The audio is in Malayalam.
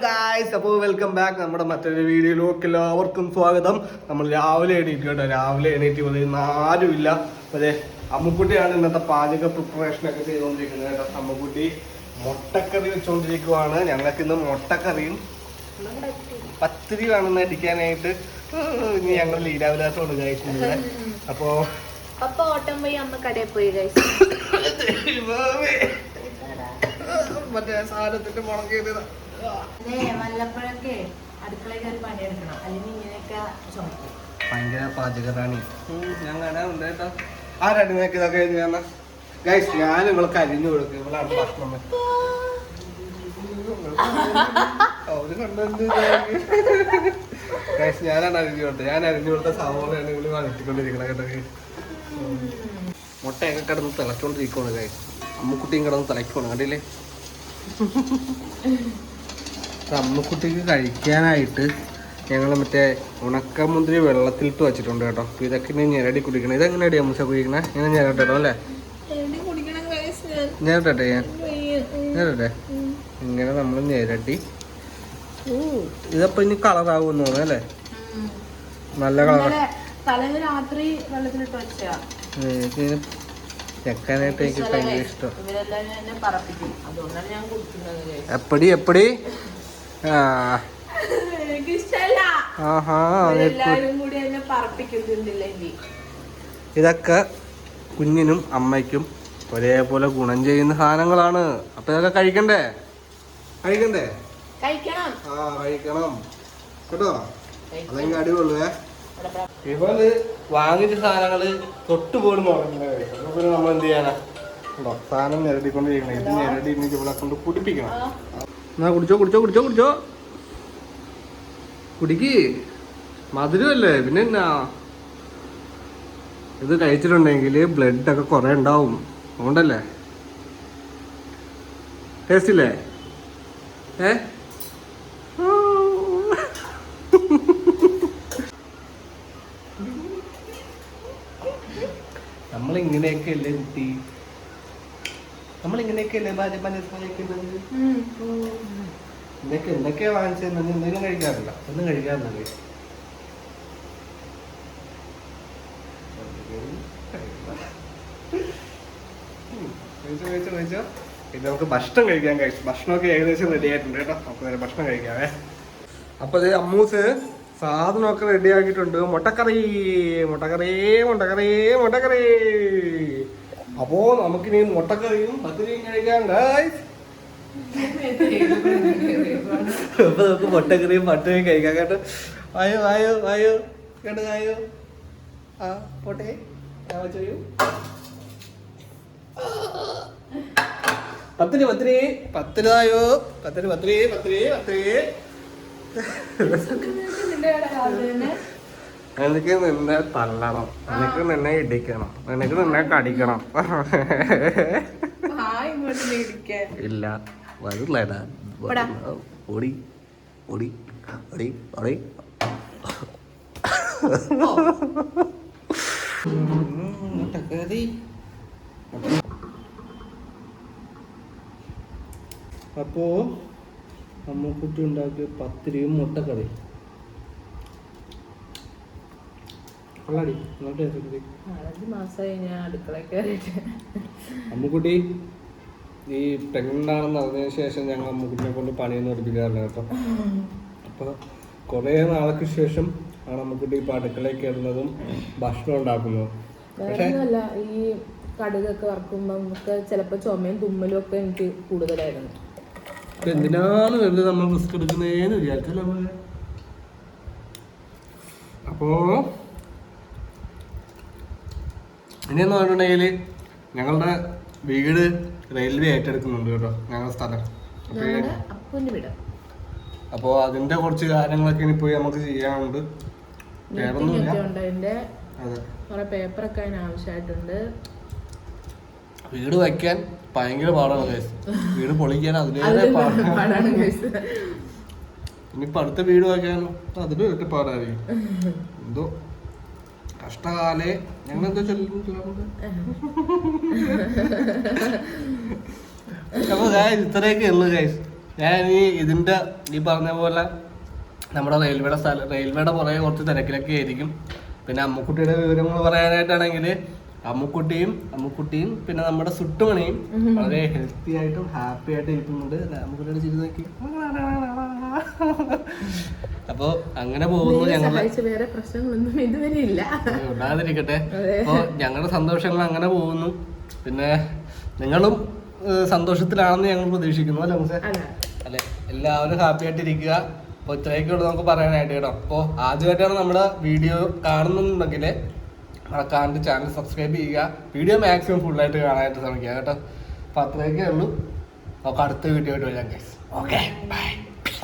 ഗായ്സ് അപ്പോൾ വെൽക്കം ബാക്ക് നമ്മുടെ മറ്റൊരു വീഡിയോയിലേക്ക് എല്ലാവർക്കും സ്വാഗതം. നമ്മൾ രാവിലെ എണീറ്റ് കേട്ടോ. രാവിലെ എണീറ്റ് പറയുന്ന ആരുമില്ല. അതെ അമ്മുക്കുട്ടിയാണ് ഇന്നത്തെ പാചക പ്രിപ്പറേഷൻ ഒക്കെ ചെയ്തുകൊണ്ടിരിക്കുന്നത് കേട്ടോ. അമ്മുക്കുട്ടി മുട്ടക്കറി വെച്ചുകൊണ്ടിരിക്കുവാണ് ഞങ്ങൾക്ക് ഇന്ന് മുട്ടക്കറിയും പത്തിരി വേണമെന്ന് അടിക്കാനായിട്ട് ഇനി ഞങ്ങൾ ലീലാവിലാസമാണ് കഴിക്കുന്നത് അപ്പോ പപ്പ ഓട്ടം പോയി അമ്മ കടയിൽ പോയി കഴിച്ചു. മറ്റേ സാധനത്തിന്റെ മുളം വല്ലപ്പോഴൊക്കെ അടുക്കളയിൽ പണിയെടുക്കണം. അല്ലെങ്കിൽ ഇങ്ങനെയൊക്കെ ചുമക്കും. ഭയങ്കര പാചകറാണി. ഞാൻ കാണാറുണ്ട് കേട്ടോ. നിങ്ങൾക്ക് ഇതൊക്കെ ഗൈസ് ഞാൻ നിങ്ങൾക്ക് അരിഞ്ഞു കൊടുക്കും. ഇവളാണ് ഭക്ഷണം അവർ കണ്ടെന്ത് ഗൈസ് ഞാനാണ് അരിഞ്ഞു കൊടുത്തത്. ഞാൻ അരിഞ്ഞു കൊടുത്ത സവോളയാണ് ഇവൾ വഴറ്റിക്കൊണ്ടിരിക്കണത് കേട്ടോ. മുട്ടയൊക്കെ കിടന്ന് തിളച്ചോണ്ടിരിക്കുവാണ് ഗൈസ് അമ്മക്കുട്ടിയും കിടന്ന് തിളയ്ക്കുവാണ് കണ്ടില്ലേ? ഇത് അമ്മുക്കുട്ടിക്ക് കഴിക്കാനായിട്ട് ഞങ്ങൾ മറ്റേ ഉണക്കമുന്തിരി വെള്ളത്തിലിട്ട് വെച്ചിട്ടുണ്ട് കേട്ടോ. അപ്പോൾ ഇതൊക്കെ ഇനി ഞെരടി കുടിക്കണം. ഇതെങ്ങനെയാണ് അമ്മൂസ കുടിക്കണേ? ഇങ്ങനെ ഞെരട്ടോ അല്ലേ? ഞെരട്ടെ ഞാൻ ഞെരട്ടെ? ഇങ്ങനെ നമ്മൾ ഞെരട്ടി ഇതപ്പോ ഇനി കളറാവും തോന്നുന്നു അല്ലേ? നല്ല കളർ തലേന്ന് രാത്രി വെള്ളത്തിലിട്ട് വെച്ചാ ഇതിന് ചെക്കാനായിട്ട് എനിക്ക് ഭയങ്കര ഇഷ്ടം. എപ്പടി എപ്പടി? ഇതൊക്കെ കുഞ്ഞിനും അമ്മയ്ക്കും ഒരേപോലെ ഗുണം ചെയ്യുന്ന സാധനങ്ങളാണ്. അപ്പൊ ഇതൊക്കെ കഴിക്കണ്ടേ? കഴിക്കണ്ടേ? കഴിക്കണം. ആ കഴിക്കണം. കേട്ടോ? അല്ലെങ്കിൽ അടിപൊളിയേ ഇവൾ വാങ്ങിച്ച സാധനങ്ങൾ തൊട്ടുപോലും പോലും പിന്നെ നമ്മൾ എന്ത് ചെയ്യാനാ സാധനം ഞെരടിക്കൊണ്ടിരിക്കണം. ഇത് ഞെരടി ഇവിടെ കൊണ്ട് കുടിപ്പിക്കണം. എന്നാ കുടിച്ചോ കുടിച്ചോ കുടിച്ചോ കുടിച്ചോ. കുടിക്ക്. മധുരമല്ലേ? പിന്നെ എന്നാ? ഇത് കഴിച്ചിട്ടുണ്ടെങ്കിൽ ബ്ലഡ് ഒക്കെ കുറെ ഉണ്ടാവും. അതുകൊണ്ടല്ലേ? ടേസ്റ്റ് ഇല്ലേ? ഏ? നമ്മളിങ്ങനെയൊക്കെ അല്ലേ കുട്ടി? നമ്മൾ ഇങ്ങനെയൊക്കെ അല്ലേ? ഭാര്യ മനസ്സിലാക്കുന്നത്. ഇതൊക്കെ എന്തൊക്കെയാ വാങ്ങിച്ചത്? എന്തെങ്കിലും കഴിക്കാറില്ല. ഒന്നും കഴിക്കാറില്ല ഇത് നമുക്ക് ഭക്ഷണം കഴിക്കാൻ കഴിച്ചു ഭക്ഷണമൊക്കെ ഏകദേശം റെഡി ആയിട്ടുണ്ട് കേട്ടോ. നമുക്ക് നേരെ ഭക്ഷണം കഴിക്കാവേ. അപ്പൊ ഇത് അമ്മൂസ് സാധനമൊക്കെ റെഡി ആക്കിയിട്ടുണ്ട്. മുട്ടക്കറി മുട്ടക്കറി മുട്ടക്കറി മുട്ടക്കറി. അപ്പോ നമുക്കിനി മുട്ടക്കറിയും പത്തിരിയും കഴിക്കാം ഗായ്സ് അപ്പൊ നമുക്ക് മുട്ടക്കറിയും പട്ടുകയും കഴിക്കാം കേട്ടോ. വായു വായു വായു. കേട്ടോ വായു. ആ പോട്ടെ. ചെയ്യൂ പത്തിരി പത്തിരി. ആയോ പത്തിരി പത്തിരി പത്തിരി പത്തിരി. എനിക്ക് നിന്നെ തള്ളണം എനിക്ക് നിന്നെ ഇടിക്കണം. എനിക്ക് നിന്നെ കടിക്കണം. ഇല്ല. വരില്ലടാ പോടാ. ഓടി. ഓടി. ഓടി. ഓടി. അപ്പോ അമ്മക്കുട്ടി ഉണ്ടാക്കിയ പത്തിരിയും മുട്ടക്കറി കൊള്ളാടി. അമ്മുക്കുട്ടി ഈ പ്രഗ്നന്റ് ആണെന്ന് അറിഞ്ഞതിന് ശേഷം ഞങ്ങൾ അമ്മുക്കുട്ടിനെ കൊണ്ട് പണിയൊന്നും എടുപ്പിക്കാറില്ല കേട്ടോ. അപ്പോൾ കുറേ നാൾക്ക് ശേഷം ആണ് അമ്മുക്കുട്ടി ഇപ്പൊ അടുക്കളയിൽ കയറുന്നതും ഭക്ഷണം ഉണ്ടാക്കുന്നതും. വേറൊന്നുമല്ല ഈ കടുകൊക്കെ വറക്കുമ്പോൾ നമുക്ക് ചിലപ്പോൾ ചുമയും തുമ്മലും ഒക്കെ എനിക്ക് കൂടുതലായിരുന്നു. എന്തിനാണ് വെറുതെ നമ്മൾ റിസ്ക് എടുക്കുന്നതെന്ന് വിചാരിച്ചല്ലോ നമ്മൾ അപ്പോ ഇനിയെന്ന് പറഞ്ഞിട്ടുണ്ടെങ്കിൽ ഞങ്ങളുടെ വീട് റെയിൽവേ ഏറ്റെടുക്കുന്നുണ്ട് കേട്ടോ ഞങ്ങളുടെ സ്ഥലം. അപ്പോൾ അതിന്റെ കുറച്ച് കാര്യങ്ങളൊക്കെ ഇനി പോയി നമുക്ക് ചെയ്യാനുണ്ട്. വേറൊന്നുമില്ല പേപ്പറൊക്കെ ആവശ്യമായിട്ടുണ്ട്. വീട് വയ്ക്കാൻ ഭയങ്കര പാടാണ് കേസ് വീട് പൊളിക്കാൻ അതിലേറെ അതിലും പാടാണ്. ഇനിയിപ്പോ അടുത്ത വീട് വയ്ക്കാൻ അതിലും പാടായിരിക്കും. എന്തോ കഷ്ടകാലേ ഞങ്ങൾ എന്താ അപ്പൊ ഇത്രയൊക്കെ ഉള്ളു ഗൈസ് ഞാൻ ഈ ഇതിന്റെ ഈ പറഞ്ഞ പോലെ നമ്മുടെ റെയിൽവേയുടെ സ്ഥലം റെയിൽവേയുടെ പുറകെ കുറച്ച് തിരക്കിലൊക്കെ ആയിരിക്കും. പിന്നെ അമ്മക്കുട്ടിയുടെ വിവരങ്ങൾ പറയാനായിട്ടാണെങ്കിൽ അമ്മുക്കുട്ടിയും അമ്മുക്കുട്ടിയും പിന്നെ നമ്മുടെ സുട്ടുമണിയും വളരെ ഹെൽത്തി ആയിട്ടും ഹാപ്പി ആയിട്ട് ഇരിക്കുന്നുണ്ട്. അമ്മുക്കുട്ടിയുടെ ചിരി നോക്കി. അപ്പോ അങ്ങനെ പോകുന്നു ഞങ്ങൾ ഉണ്ടാതിരിക്കട്ടെ അപ്പോ ഞങ്ങളുടെ സന്തോഷങ്ങൾ അങ്ങനെ പോകുന്നു. പിന്നെ നിങ്ങളും സന്തോഷത്തിലാണെന്ന് ഞങ്ങൾ പ്രതീക്ഷിക്കുന്നു. അല്ലേ മുസേ? അല്ലെ? എല്ലാവരും ഹാപ്പി ആയിട്ട് ഇരിക്കുക. അപ്പോൾ ഇത്രയൊക്കെ ഉള്ളൂ നമുക്ക് പറയാനായിട്ട് കേട്ടോ. അപ്പോൾ ആദ്യമായിട്ടാണ് നമ്മുടെ വീഡിയോ കാണുന്നുണ്ടെങ്കിൽ മറക്കാണ്ട് ചാനൽ സബ്സ്ക്രൈബ് ചെയ്യുക. വീഡിയോ മാക്സിമം ഫുള്ളായിട്ട് കാണാനായിട്ട് ശ്രമിക്കുക കേട്ടോ. അപ്പോൾ അത്രയൊക്കെ ഉള്ളൂ. നമുക്ക് അടുത്ത വീഡിയോ ആയിട്ട് വരാം ഗൈസ് ഓക്കെ ബൈ